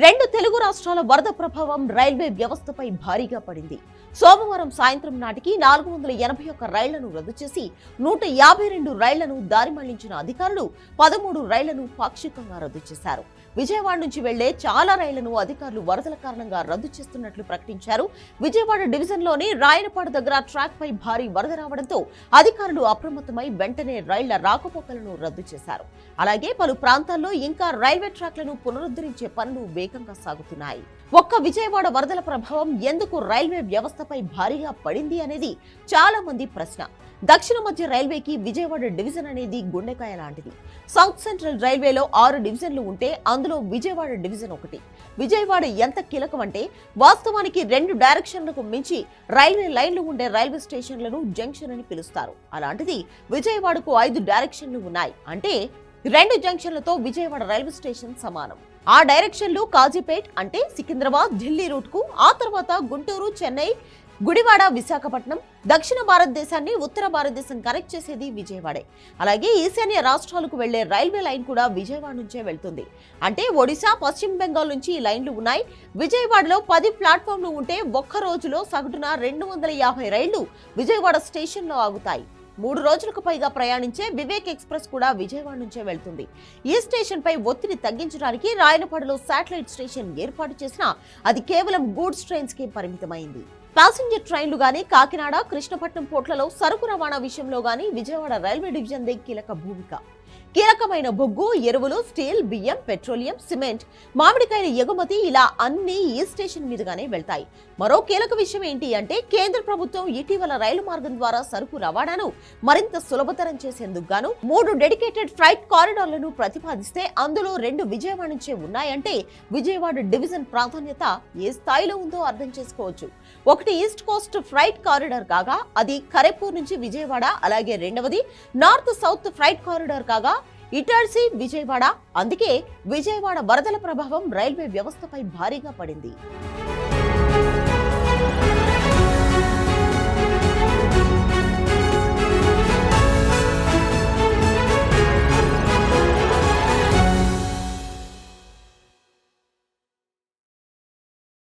రెండు తెలుగు రాష్ట్రాల వరద ప్రభావం రైల్వే వ్యవస్థపై భారీగా పడింది. సోమవారం సాయంత్రం నాటికి నాలుగు వందల ఎనభై ఒక్క రైళ్ళను రద్దు చేసి నూట యాభై రెండు రైళ్ళను దారి మళ్ళించిన అధికారులు పదమూడు రైళ్ళను పాక్షికంగా రద్దు చేశారు. విజయవాడ నుంచి వెళ్ళే చాలా రైళ్ళను అధికారులు వరదల కారణంగా రద్దు చేస్తున్నట్లు ప్రకటించారు. విజయవాడ డివిజన్లోని రాయనపాడు దగ్గర ట్రాక్ పై భారీ వరద రావడంతో అధికారులు అప్రమత్తమై వెంటనే రైళ్ళ రాకపోకలను రద్దు చేశారు. అలాగే పలు ప్రాంతాల్లో ఇంకా రైల్వే ట్రాక్లను పునరుద్ధరించే పనులు వేగంగా సాగుతున్నాయి. ఒక్క విజయవాడ వరదల ప్రభావం ఎందుకు రైల్వే వ్యవస్థపై భారీగా పడింది అనేది చాలా మంది ప్రశ్న. దక్షిణ మధ్య రైల్వేకి విజయవాడ డివిజన్ అనేది గుండెకాయ లాంటిది. సౌత్ సెంట్రల్ రైల్వేలో ఆరు డివిజన్లు ఉంటే అందులో విజయవాడ డివిజన్ ఒకటి. విజయవాడ ఎంత కీలకం అంటే వాస్తవానికి రెండు డైరెక్షన్లకు మించి రైల్వే లైన్లు ఉండే రైల్వే స్టేషన్లను జంక్షన్ అని పిలుస్తారు. అలాంటిది విజయవాడకు ఐదు డైరెక్షన్లు ఉన్నాయి. అంటే రెండు జంక్షన్లతో విజయవాడ రైల్వే స్టేషన్ సమానం. ఆ డైరెక్షన్లు కాజీపేట్ అంటే సికింద్రాబాద్ ఢిల్లీ రూట్కు ఆ తర్వాత గుంటూరు చెన్నై గుడివాడ విశాఖపట్నం దక్షిణ భారతదేశాన్ని ఉత్తర భారతదేశం కనెక్ట్ చేసేది విజయవాడే. అలాగే ఈశాన్య రాష్ట్రాలకు వెళ్ళే రైల్వే లైన్ కూడా విజయవాడ నుంచే వెళ్తుంది. అంటే ఒడిశా పశ్చిమ బెంగాల్ నుంచి ఈ లైన్లు ఉన్నాయి. విజయవాడలో పది ప్లాట్ఫామ్లు ఉంటే ఒక్క రోజులో సగటున రెండు వందల యాభై రైళ్ళు విజయవాడ స్టేషన్లో ఆగుతాయి. మూడు రోజులకు పైగా ప్రయాణించే వివేక్ ఎక్స్ప్రెస్ కూడా విజయవాడ నుంచే వెళ్తుంది. ఈ స్టేషన్ పై ఒత్తిడి తగ్గించడానికి రాయనపాడులో శాటిలైట్ స్టేషన్ ఏర్పాటు చేసినా అది కేవలం గూడ్స్ ట్రైన్స్కి పరిమితమైంది. ప్యాసింజర్ ట్రైన్లు గానీ కాకినాడ కృష్ణపట్నం పోర్ట్లలో సరుకు రవాణా విషయంలో గానీ విజయవాడ రైల్వే డివిజన్ దే కీలక భూమిక. కీలకమైన బొగ్గు ఎరువులు స్టీల్ బియ్యం పెట్రోలియం సిమెంట్. మామిడికాయల ఎగుమతి ఇలా అన్ని ఈ స్టేషన్ మీదుగానే వెళ్తాయి. మరో కీలక విషయం ఏంటి అంటే కేంద్ర ప్రభుత్వం ఇటీవల రైలు మార్గం ద్వారా సరుకు రవాణాను మరింత సులభతరం చేసేందుకు గాను మూడు డెడికేటెడ్ ఫ్లైట్ కారిడార్లను ప్రతిపాదిస్తే అందులో రెండు విజయవాడ నుంచే ఉన్నాయంటే విజయవాడ డివిజన్ ప్రాధాన్యత ఏ స్థాయిలో ఉందో అర్థం చేసుకోవచ్చు. ఒకటి ఈస్ట్ కోస్ట్ ఫ్లైట్ కారిడార్ కాగా అది ఖరేపూర్ నుంచి విజయవాడ అలాగే రెండవది నార్త్ సౌత్ ఫ్లైట్ కారిడార్ కాగా కాగా ఇటార్సీ విజయవాడ అందుకే విజయవాడ వరదల ప్రభావం రైల్వే వ్యవస్థపై భారీగా పడింది.